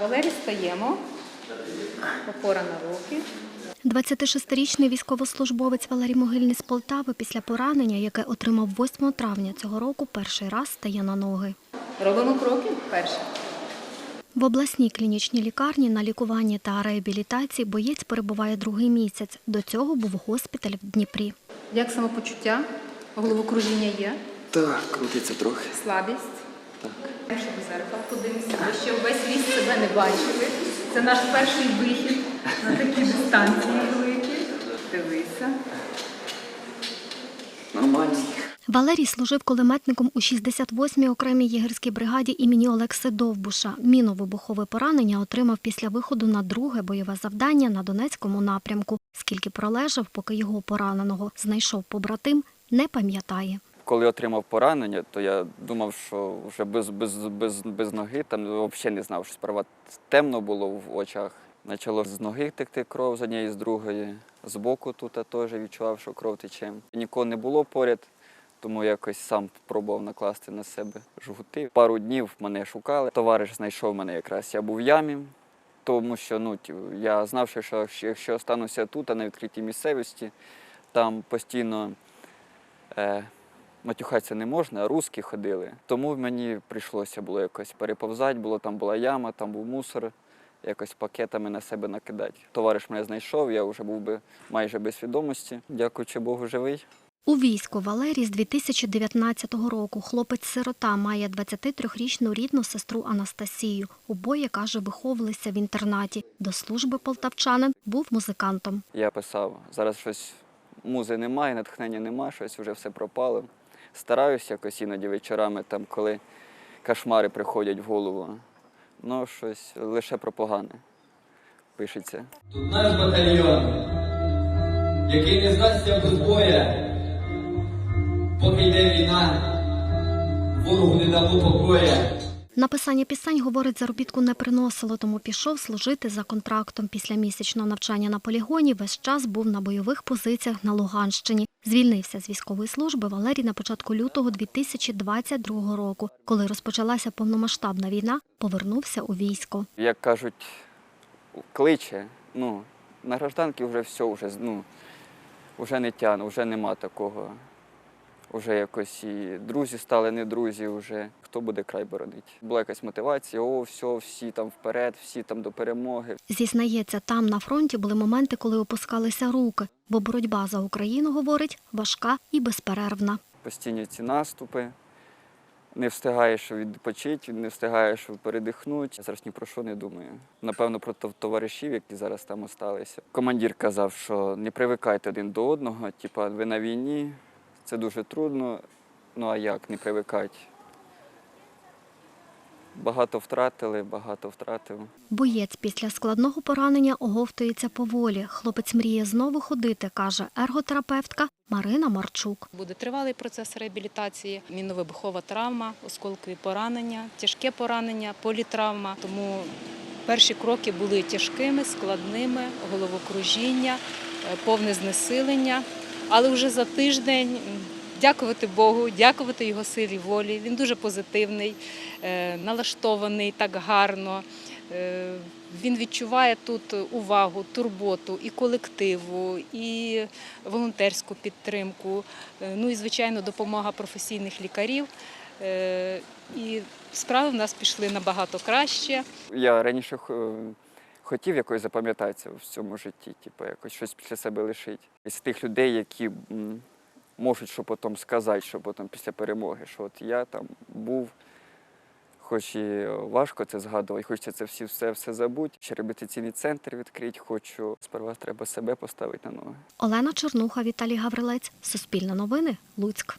Валерій стаємо. Опора на руки. 26-річний військовослужбовець Валерій Могильний з Полтави після поранення, яке отримав 8 травня цього року, перший раз стає на ноги. Робимо кроки. Перший. В обласній клінічній лікарні на лікуванні та реабілітації боєць перебуває другий місяць. До цього був госпіталь в Дніпрі. Як самопочуття? Головокружіння є, Так, крутиться трохи. слабість. Так. Якщо до зеркала подивимося, ви ще увесь ліс себе не бачили. Це наш перший вихід на такі дистанції великі. Дивися. Нормально. Валерій служив кулеметником у 68-й окремій єгерській бригаді імені Олекси Довбуша. Міновибухове поранення отримав після виходу на друге бойове завдання на Донецькому напрямку. Скільки пролежав, поки його пораненого знайшов побратим, не пам'ятає. Коли отримав поранення, то я думав, що вже без, без, без, без ноги, там взагалі не знав, що справа темно було в очах. Почало з ноги текти кров з однієї, з другої. З боку тут теж відчував, що кров тече. Нікого не було поряд, тому якось сам пробував накласти на себе жгути. Пару днів мене шукали. Товариш знайшов мене якраз. Я був в ямі, тому що ну, я знав, що якщо- остануся тут, а на відкритій місцевості, там постійно е, матюхатися не можна, а русські ходили. Тому мені прийшлося було якось переповзати, було там була яма, там був мусор, якось пакетами на себе накидати. Товариш мене знайшов, я вже був би майже без свідомості. Дякуючи Богу, живий. У війську Валерій з 2019 року. Хлопець-сирота має 23-річну рідну сестру Анастасію. Обоє, каже, виховувалися в інтернаті. До служби полтавчанин був музикантом. Я писав, зараз щось музи немає, натхнення немає, щось вже все пропало. Стараюся якось іноді вечорами, там, коли кошмари приходять в голову. Ну, щось лише про погане пишеться. Тут наш батальйон, який не здасться без боя, поки йде війна, ворогу не дамо покоя. Написання пісень, говорить, заробітку не приносило, тому пішов служити за контрактом. Після місячного навчання на полігоні весь час був на бойових позиціях на Луганщині. Звільнився з військової служби Валерій на початку лютого 2022 року. Коли розпочалася повномасштабна війна, повернувся у військо. Як кажуть, кличе, ну, на гражданки вже все, вже, ну, вже не тяне, вже нема такого. Вже якось і друзі стали не друзі, вже хто буде край боронити. Була якась мотивація, о, все, всі там вперед, всі там до перемоги. Зізнається, там на фронті були моменти, коли опускалися руки, бо боротьба за Україну, говорить, важка і безперервна. Постійні ці наступи. Не встигаєш відпочити, не встигаєш передихнути. Я зараз ні про що не думаю. Напевно, про тов- товаришів, які зараз там осталися. Командир казав, що не привикайте один до одного. Типа, ви на війні, це дуже трудно. Ну а як не привикати? Багато втратили, багато втратив. Боєць після складного поранення оговтується поволі. Хлопець мріє знову ходити, каже ерготерапевтка Марина Марчук. Буде тривалий процес реабілітації, мінно-вибухова травма, осколкові поранення, тяжке поранення, політравма. Тому перші кроки були тяжкими, складними, головокружіння, е, повне знесилення. Але вже за тиждень, дякувати Богу, дякувати його силі волі. Він дуже позитивний, е, налаштований так гарно. Е, Він відчуває тут увагу, турботу і колективу, і волонтерську підтримку. Е, Ну і звичайно, допомога професійних лікарів. І справи в нас пішли набагато краще. Я раніше хотів якось запам'ятатися в цьому житті, типу, якось щось після себе лишити. Із тих людей, які можуть що потім сказати, що потім після перемоги, що от я там був, хоч і важко це згадувати, хочеться це всі, все, все забути. Ще реабілітаційний центр відкрити, хочу. Сперва треба себе поставити на ноги. Олена Чернуха, Віталій Гаврилець. Суспільне новини. Луцьк.